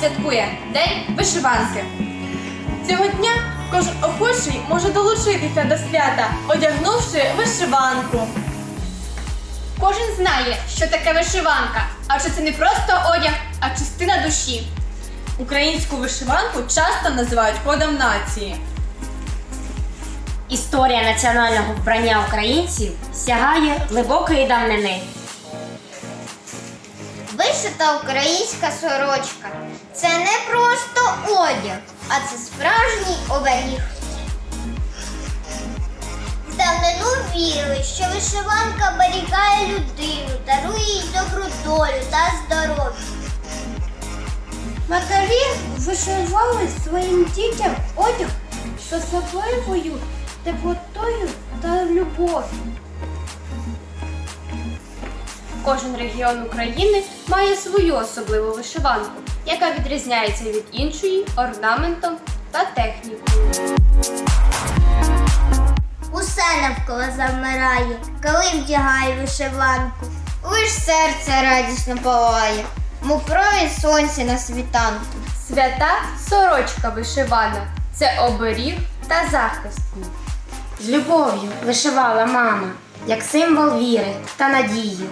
святкує День вишиванки. Цього дня кожен охочий може долучитися до свята, одягнувши вишиванку. Кожен знає, що таке вишиванка, адже це не просто одяг, а частина душі. Українську вишиванку часто називають кодом нації. Історія національного вбрання українців сягає глибокої давнини. Вишита українська сорочка це не просто одяг, а це справжній оберіг. Давнину вірили, що вишиванка берігає людину, дарує їй добру долю та здоров'я. Матері вишивали своїм дітям одяг з особливою теплотою та любов'ю. Кожен регіон України має свою особливу вишиванку, яка відрізняється від іншої орнаментом та технікою. Усе навколо завмирає, коли вдягає вишиванку. Лиш серце радісно палає, мов сонця на світанку. Свята сорочка вишивана це оберіг та захист. З любов'ю вишивала мама, як символ віри та надії.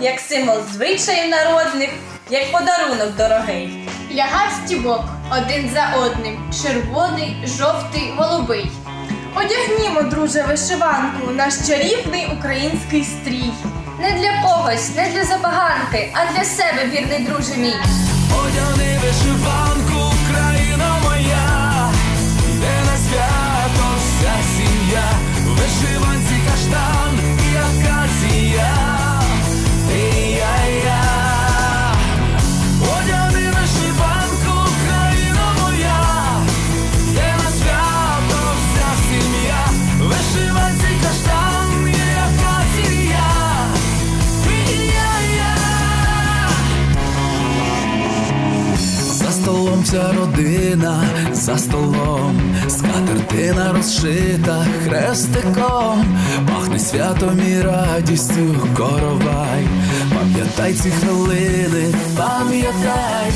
як символ звичаїв народних, як подарунок дорогий. Лягав стібок один за одним: червоний, жовтий, голубий. Одягнімо, друже, вишиванку, наш чарівний український стрій. Не для когось, не для забаганки, а для себе, вірний друже мій. Одяни вишиванку, столом вся родина, за столом скатертина розшита хрестиком, пахне святом і радістю коровай. Пам'ятай ці хвилини, пам'ятай,